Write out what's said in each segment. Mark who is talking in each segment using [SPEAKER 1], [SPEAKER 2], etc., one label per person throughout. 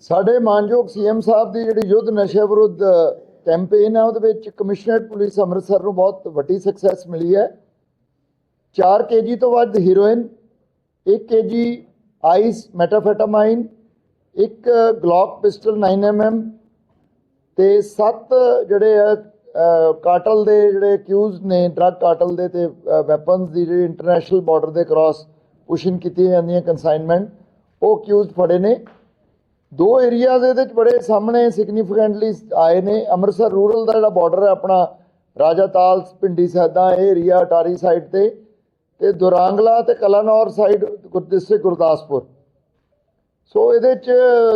[SPEAKER 1] ਸਾਡੇ ਮਾਨਯੋਗ ਸੀਐਮ ਸਾਹਿਬ ਦੀ ਜਿਹੜੀ ਯੁੱਧ ਨਸ਼ੇ ਵਿਰੁੱਧ ਕੈਂਪੇਨ ਹੈ ਉਹਦੇ ਵਿੱਚ ਕਮਿਸ਼ਨਰੇਟ ਪੁਲਿਸ ਅੰਮ੍ਰਿਤਸਰ ਨੂੰ ਬਹੁਤ ਵੱਡੀ ਸਕਸੈਸ ਮਿਲੀ ਹੈ। 4 ਕੇਜੀ ਤੋਂ ਵੱਧ ਹੀਰੋਇਨ 1 ਕੇਜੀ ਆਈਸ ਮੈਟਾਫੈਟਾਮਾਈਨ ਇੱਕ ਗਲੌਕ ਪਿਸਟਲ 9mm ਤੇ 7 ਜਿਹੜੇ ਆ ਕਾਟਲ ਦੇ ਜਿਹੜੇ ਅਕਿਊਜ਼ ਨੇ ਡਰੱਗ ਕਾਟਲ ਦੇ ਤੇ ਵੈਪਨਸ ਦੀ ਜਿਹੜੀ ਇੰਟਰਨੈਸ਼ਨਲ ਬਾਰਡਰ ਦੇ ਕ੍ਰਾਸ ਪੁਸ਼ਿੰਗ ਕੀਤੀ ਜਾਂਦੀਆਂ ਕਨਸਾਈਨਮੈਂਟ ਉਹ ਅਕਿਊਜ਼ ਫੜੇ ਨੇ। ਦੋ ਏਰੀਆਜ਼ ਇਹਦੇ ਚ ਬੜੇ ਸਾਹਮਣੇ ਸਿਗਨੀਫੀਕੈਂਟਲੀ ਆਏ ਨੇ। ਅੰਮ੍ਰਿਤਸਰ ਰੂਰਲ ਦਾ ਜਿਹੜਾ ਬਾਰਡਰ ਹੈ ਆਪਣਾ, ਰਾਜਾ ਤਾਲ ਪਿੰਡੀ ਸੈਦਾ ਇਹ ਏਰੀਆ ਅਟਾਰੀ ਸਾਈਡ ਤੇ। ਤੇ ਦੁਰਾਂਗਲਾ ਤੇ Kalanaur side district Gurdaspur. So ਇਹਦੇ ਚ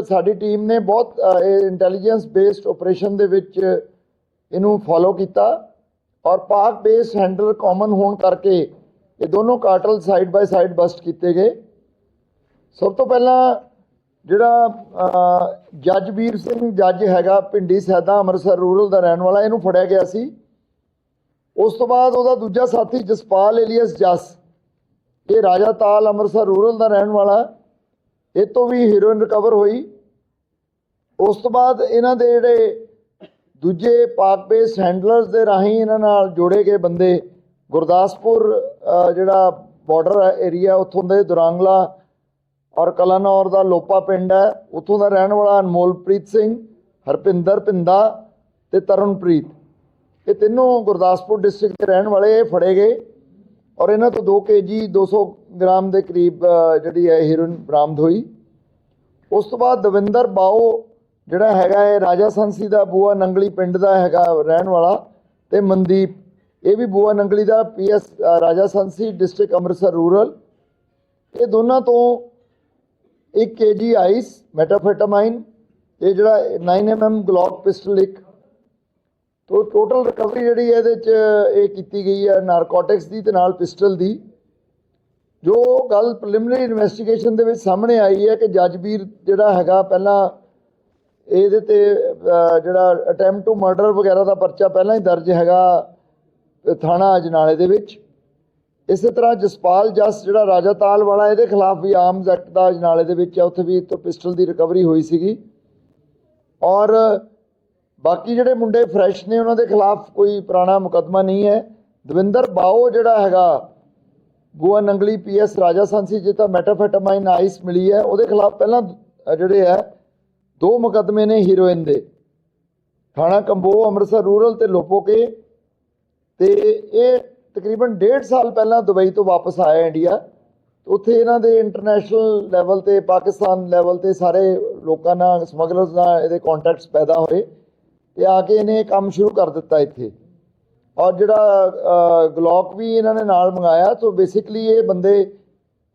[SPEAKER 1] ਸਾਡੀ ਟੀਮ ਨੇ ਬਹੁਤ ਇਹ ਇੰਟੈਲੀਜੈਂਸ ਬੇਸਡ ਆਪਰੇਸ਼ਨ ਦੇ ਵਿੱਚ ਇਹਨੂੰ ਫੋਲੋ ਕੀਤਾ। ਔਰ ਪਾਕ ਬੇਸ ਹੈਂਡਲਰ ਕਾਮਨ ਹੋਣ ਕਰਕੇ ਇਹ ਦੋਨੋਂ cartel side by side bust ਕੀਤੇ ਗਏ। ਸਭ ਤੋਂ ਪਹਿਲਾਂ ਜਿਹੜਾ ਜੱਜਵੀਰ ਸਿੰਘ ਜੱਜ ਹੈਗਾ ਪਿੰਡੀ ਸੈਦਾ ਅੰਮ੍ਰਿਤਸਰ ਰੂਰਲ ਦਾ ਰਹਿਣ ਵਾਲਾ, ਇਹਨੂੰ ਫੜਿਆ ਗਿਆ ਸੀ। ਉਸ ਤੋਂ ਬਾਅਦ ਉਹਦਾ ਦੂਜਾ ਸਾਥੀ ਜਸਪਾਲ ਏਲੀਅਸ ਜਸ, ਇਹ ਰਾਜਾ ਤਾਲ ਅੰਮ੍ਰਿਤਸਰ ਰੂਰਲ ਦਾ ਰਹਿਣ ਵਾਲਾ, ਇਹ ਤੋਂ ਵੀ ਹੀਰੋਇਨ ਰਿਕਵਰ ਹੋਈ। ਉਸ ਤੋਂ ਬਾਅਦ ਇਹਨਾਂ ਦੇ ਜਿਹੜੇ ਦੂਜੇ ਪਾਕ ਬੇਸ ਹੈਂਡਲਰਸ ਦੇ ਰਾਹੀਂ ਇਹਨਾਂ ਨਾਲ ਜੋੜੇ ਗਏ ਬੰਦੇ, ਗੁਰਦਾਸਪੁਰ ਜਿਹੜਾ ਬਾਰਡਰ ਏਰੀਆ ਉੱਥੋਂ ਦੇ ਦੁਰਾਂਗਲਾ ਔਰ ਕਲਾਨੌਰ ਦਾ ਲੋਪਾ ਪਿੰਡ ਹੈ। ਉੱਥੋਂ ਦਾ ਰਹਿਣ ਵਾਲਾ ਅਨਮੋਲਪ੍ਰੀਤ ਸਿੰਘ, ਹਰਪਿੰਦਰ ਪਿੰਦਾ ਤੇ ਤਰਨਪ੍ਰੀਤ। ਇਹ ਤਿੰਨੋਂ ਗੁਰਦਾਸਪੁਰ ਡਿਸਟ੍ਰਿਕਟ ਦੇ ਰਹਿਣ ਵਾਲੇ ਫੜੇ ਗਏ। ਔਰ ਇਹਨਾਂ ਤੋਂ 2 ਕੇਜੀ 200 ਗ੍ਰਾਮ ਦੇ ਕਰੀਬ ਜਿਹੜੀ ਹੈ ਹੀਰੋਇਨ ਬਰਾਮਦ ਹੋਈ। ਉਸ ਤੋਂ ਬਾਅਦ ਦਵਿੰਦਰ ਬਾਓ, ਜਿਹੜਾ ਹੈਗਾ ਇਹ ਰਾਜਾ ਸੰਸੀ ਦਾ ਬੂਆ ਨੰਗਲੀ ਪਿੰਡ ਦਾ ਹੈਗਾ, ਰਹਿਣ ਵਾਲਾ ਤੇ ਮਨਦੀਪ। ਇਹ ਵੀ ਬੂਆ ਨੰਗਲੀ ਦਾ ਪੀਐਸ ਰਾਜਾ ਸੰਸੀ, ਡਿਸਟ੍ਰਿਕਟ ਅੰਮ੍ਰਿਤਸਰ ਰੂਰਲ। ਇਹ ਦੋਨਾਂ ਤੋਂ 1 ਕੇਜੀ ਆਈਸ ਮੈਟਾਫੈਟਾਮਾਈਨ ਇਹ ਜਿਹੜਾ 9mm ਗਲੌਕ ਪਿਸਟਲ ਇੱਕ। ਤੋ ਟੋਟਲ ਰਿਕਵਰੀ ਜਿਹੜੀ ਹੈ ਇਹਦੇ ਚ ਇਹ ਕੀਤੀ ਗਈ ਹੈ ਨਾਰਕੋਟਿਕਸ ਦੀ ਤੇ ਨਾਲ ਪਿਸਟਲ ਦੀ। ਜੋ ਗੱਲ ਪ੍ਰੀਲਿਮਿਨਰੀ ਇਨਵੈਸਟੀਗੇਸ਼ਨ ਦੇ ਵਿੱਚ ਸਾਹਮਣੇ ਆਈ ਹੈ ਕਿ ਜੱਜਵੀਰ ਜਿਹੜਾ ਹੈਗਾ ਪਹਿਲਾਂ ਇਹਦੇ ਤੇ ਜਿਹੜਾ ਅਟੈਂਪਟ ਟੂ ਮਰਡਰ ਵਗੈਰਾ ਦਾ ਪਰਚਾ ਪਹਿਲਾਂ ਹੀ ਦਰਜ ਹੈਗਾ ਥਾਣਾ ਅਜਨਾਲੇ ਦੇ ਵਿੱਚ। ਇਸੇ ਤਰ੍ਹਾਂ ਜਸਪਾਲ ਜਸ, ਜਿਹੜਾ ਰਾਜਾ ਤਾਲ ਵਾਲਾ ਇਹਦੇ ਖਿਲਾਫ ਵੀ ਆਰਮਜ਼ ਐਕਟ ਦਾ ਅਜਨਾਲੇ ਦੇ ਵਿੱਚ ਹੈ ਉੱਥੇ ਵੀ ਤੋਂ ਪਿਸਟਲ ਦੀ ਰਿਕਵਰੀ ਹੋਈ ਸੀਗੀ। ਔਰ ਬਾਕੀ ਜਿਹੜੇ ਮੁੰਡੇ ਫਰੈਸ਼ ਨੇ, ਉਹਨਾਂ ਦੇ ਖਿਲਾਫ ਕੋਈ ਪੁਰਾਣਾ ਮੁਕੱਦਮਾ ਨਹੀਂ ਹੈ। ਦਵਿੰਦਰ ਬਾਓ ਜਿਹੜਾ ਹੈਗਾ, ਗੋਆ ਨੰਗਲੀ ਪੀਐਸ ਰਾਜਾ ਸੰਸੀ ਜਿੱਤਾ ਮੈਟਾਫੈਟਾਮਾਈਨ ਆਈਸ ਮਿਲੀ ਹੈ, ਉਹਦੇ ਖਿਲਾਫ ਪਹਿਲਾਂ ਜਿਹੜੇ ਹੈ, ਦੋ ਮੁਕੱਦਮੇ ਨੇ ਹੀਰੋਇਨ ਦੇ। ਥਾਣਾ ਕੰਬੋ, ਅੰਮ੍ਰਿਤਸਰ ਰੂਰਲ ਤੇ ਲੋਪੋਕੇ। ਤੇ ਇਹ ਤਕਰੀਬਨ 1.5 ਸਾਲ ਪਹਿਲਾਂ ਦੁਬਈ ਤੋਂ ਵਾਪਸ ਆਇਆ ਇੰਡੀਆ ਉੱਥੇ ਇਹਨਾਂ ਦੇ ਇੰਟਰਨੈਸ਼ਨਲ ਲੈਵਲ ਤੇ, ਪਾਕਿਸਤਾਨ ਲੈਵਲ ਤੇ ਸਾਰੇ ਲੋਕਾਂ ਨਾਲ ਸਮਗਲਰਸ ਨਾਲ ਇਹਦੇ ਕੰਟੈਕਟਸ ਪੈਦਾ ਹੋਏ ਤੇ ਆ ਕੇ ਇਹਨੇ ਕੰਮ ਸ਼ੁਰੂ ਕਰ ਦਿੱਤਾ ਇੱਥੇ। ਔਰ ਜਿਹੜਾ ਗਲੋਕ ਵੀ ਇਹਨਾਂ ਨੇ ਨਾਲ ਮੰਗਾਇਆ ਸੋ ਬੇਸਿਕਲੀ ਇਹ ਬੰਦੇ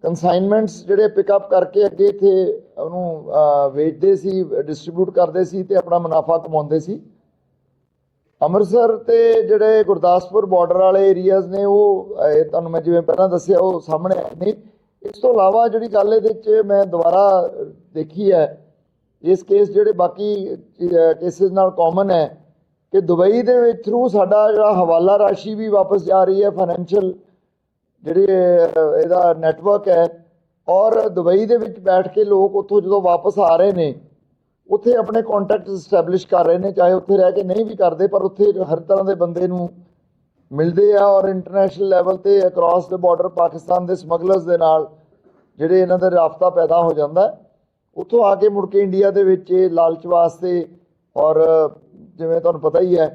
[SPEAKER 1] ਕਨਸਾਈਨਮੈਂਟਸ ਜਿਹੜੇ ਪਿਕਅਪ ਕਰਕੇ ਅੱਗੇ ਇੱਥੇ ਉਹਨੂੰ ਵੇਚਦੇ ਸੀ ਡਿਸਟ੍ਰੀਬਿਊਟ ਕਰਦੇ ਸੀ ਤੇ ਆਪਣਾ ਮੁਨਾਫਾ ਕਮਾਉਂਦੇ ਸੀ। ਅੰਮ੍ਰਿਤਸਰ ਤੇ ਜਿਹੜੇ ਗੁਰਦਾਸਪੁਰ ਬਾਰਡਰ ਵਾਲੇ ਏਰੀਆਜ਼ ਨੇ, ਉਹ ਇਹ ਤੁਹਾਨੂੰ ਮੈਂ ਜਿਵੇਂ ਪਹਿਲਾਂ ਦੱਸਿਆ, ਉਹ ਸਾਹਮਣੇ ਆਏ ਨੇ। ਇਸ ਤੋਂ ਇਲਾਵਾ ਜਿਹੜੀ ਗੱਲ ਇਹਦੇ ਵਿੱਚ ਮੈਂ ਦੁਬਾਰਾ ਦੇਖੀ ਹੈ, ਇਸ ਕੇਸ ਜਿਹੜੇ ਬਾਕੀ ਕੇਸਿਸ ਨਾਲ ਕਾਮਨ ਹੈ ਕਿ ਦੁਬਈ ਦੇ ਵਿੱਚ ਥਰੂ ਸਾਡਾ ਜਿਹੜਾ ਹਵਾਲਾ ਰਾਸ਼ੀ ਵੀ ਵਾਪਸ ਜਾ ਰਹੀ ਹੈ ਫਾਈਨੈਂਸ਼ੀਅਲ ਜਿਹੜੇ ਇਹਦਾ ਨੈਟਵਰਕ ਹੈ। ਔਰ ਦੁਬਈ ਦੇ ਵਿੱਚ ਬੈਠ ਕੇ ਲੋਕ ਉੱਥੋਂ ਜਦੋਂ ਵਾਪਸ ਆ ਰਹੇ ਨੇ ਉੱਥੇ ਆਪਣੇ ਕੰਟੈਕਟ ਸਟੈਬਲਿਸ਼ ਕਰ ਰਹੇ ਨੇ, ਚਾਹੇ ਉੱਥੇ ਰਹਿ ਕੇ ਨਹੀਂ ਵੀ ਕਰਦੇ, ਪਰ ਉੱਥੇ ਹਰ ਤਰ੍ਹਾਂ ਦੇ ਬੰਦੇ ਨੂੰ ਮਿਲਦੇ ਆ ਔਰ ਇੰਟਰਨੈਸ਼ਨਲ ਲੈਵਲ ਤੇ ਅਕ੍ਰੋਸ ਦ ਬਾਰਡਰ ਪਾਕਿਸਤਾਨ ਦੇ ਸਮਗਲਰਸ ਦੇ ਨਾਲ ਜਿਹੜੇ ਇਹਨਾਂ ਦਾ ਰਾਫਤਾ ਪੈਦਾ ਹੋ ਜਾਂਦਾ ਉੱਥੋਂ ਆ ਕੇ ਮੁੜ ਕੇ ਇੰਡੀਆ ਦੇ ਵਿੱਚ ਇਹ ਲਾਲਚ ਵਾਸਤੇ ਔਰ ਜਿਵੇਂ ਤੁਹਾਨੂੰ ਪਤਾ ਹੀ ਹੈ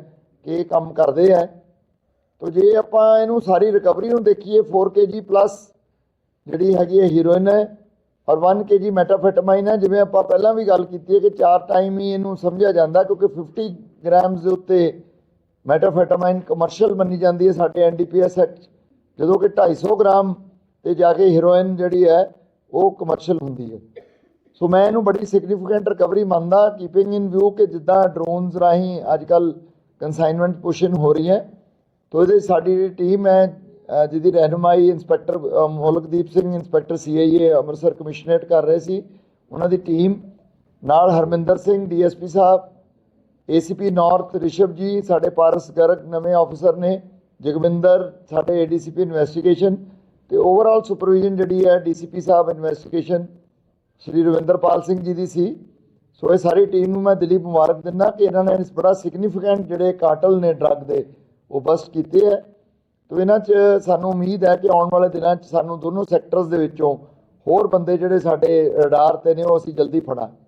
[SPEAKER 1] ਕਿ ਇਹ ਕੰਮ ਕਰਦੇ ਆ ਤੋ ਜੇ ਆਪਾਂ ਇਹਨੂੰ ਸਾਰੀ ਰਿਕਵਰੀ ਨੂੰ ਦੇਖੀਏ 4 kg ਪਲੱਸ ਜਿਹੜੀ ਹੈਗੀ ਹੈ ਹੀਰੋਇਨ ਹੈ ਔਰ 1 kg ਮੈਟਾਫੈਟਾਮਾਈਨ ਹੈ, ਜਿਵੇਂ ਆਪਾਂ ਪਹਿਲਾਂ ਵੀ ਗੱਲ ਕੀਤੀ ਹੈ ਕਿ ਚਾਰ ਟਾਈਮ ਹੀ ਇਹਨੂੰ ਸਮਝਿਆ ਜਾਂਦਾ ਕਿਉਂਕਿ 50 ਗ੍ਰਾਮਸ ਦੇ ਉੱਤੇ ਮੈਟਾਫੈਟਾਮਾਈਨ ਕਮਰਸ਼ੀਅਲ ਮੰਨੀ ਜਾਂਦੀ ਹੈ ਸਾਡੇ ਐਨਡੀਪੀਐਸ ਐਕਟ ਜਦੋਂ ਕਿ 250 ਗ੍ਰਾਮ ਤੇ ਜਾ ਕੇ ਹੀਰੋਇਨ ਜਿਹੜੀ ਹੈ, ਉਹ ਕਮਰਸ਼ੀਅਲ ਹੁੰਦੀ ਹੈ। ਸੋ ਮੈਂ ਇਹਨੂੰ ਬੜੀ ਸਿਗਨੀਫੀਕੈਂਟ ਰਿਕਵਰੀ ਮੰਨਦਾ ਕੀਪਿੰਗ ਇਨ ਵਿਊ ਕਿ ਜਿੱਦਾਂ ਡਰੋਨਸ ਰਾਹੀਂ ਅੱਜ ਕੱਲ ਕਨਸਾਈਨਮੈਂਟ ਪੁਸ਼ਨ ਹੋ ਰਹੀ ਹੈ, ਤੋ ਇਹਦੇ ਸਾਡੀ ਜਿਹੜੀ ਟੀਮ ਹੈ ਜਿਹਦੀ ਰਹਿਨੁਮਾਈ inspector Molakdeep Singh, inspector CIA Amritsar commissionerate ਕਰ ਰਹੇ ਸੀ। ਉਹਨਾਂ ਦੀ ਟੀਮ ਨਾਲ ਹਰਮਿੰਦਰ ਸਿੰਘ ਡੀਐਸਪੀ ਸਾਹਿਬ ਏਸੀਪੀ ਨਾਰਥ ਰਿਸ਼ਵ ਜੀ, ਸਾਡੇ ਪਾਰਸ ਗਰਗ ਨਵੇਂ ਆਫੀਸਰ ਨੇ, ਜਗਵਿੰਦਰ, ਸਾਡੇ ਏਡੀਸੀਪੀ ਇਨਵੈਸਟੀਗੇਸ਼ਨ ਤੇ ਓਵਰਆਲ ਸੁਪਰਵਿਜ਼ਨ ਜਿਹੜੀ ਹੈ ਡੀਸੀਪੀ ਸਾਹਿਬ ਇਨਵੈਸਟੀਗੇਸ਼ਨ ਸ਼੍ਰੀ ਰਵਿੰਦਰਪਾਲ ਸਿੰਘ ਜੀ ਦੀ ਸੀ। ਸੋ ਇਹ ਸਾਰੀ ਟੀਮ ਨੂੰ ਮੈਂ ਦਿਲੀ ਮੁਬਾਰਕ ਦਿੰਦਾ ਕਿ ਇਹਨਾਂ ਨੇ ਇਸ ਬੜਾ ਸਿਗਨੀਫੀਕੈਂਟ ਜਿਹੜੇ ਕਾਟਲ ਨੇ ਡਰੱਗ ਦੇ, ਉਹ ਬਸਟ ਕੀਤੇ ਹੈ। ਤੋ ਇਹਨਾਂ 'ਚ ਸਾਨੂੰ ਉਮੀਦ ਹੈ ਕਿ ਆਉਣ ਵਾਲੇ ਦਿਨਾਂ 'ਚ ਸਾਨੂੰ ਦੋਨੋਂ ਸੈਕਟਰਸ ਦੇ ਵਿੱਚੋਂ ਹੋਰ ਬੰਦੇ ਜਿਹੜੇ ਸਾਡੇ ਰਡਾਰ ਤੇ ਨੇ ਉਹ ਅਸੀਂ ਜਲਦੀ ਫੜਾਂਗੇ।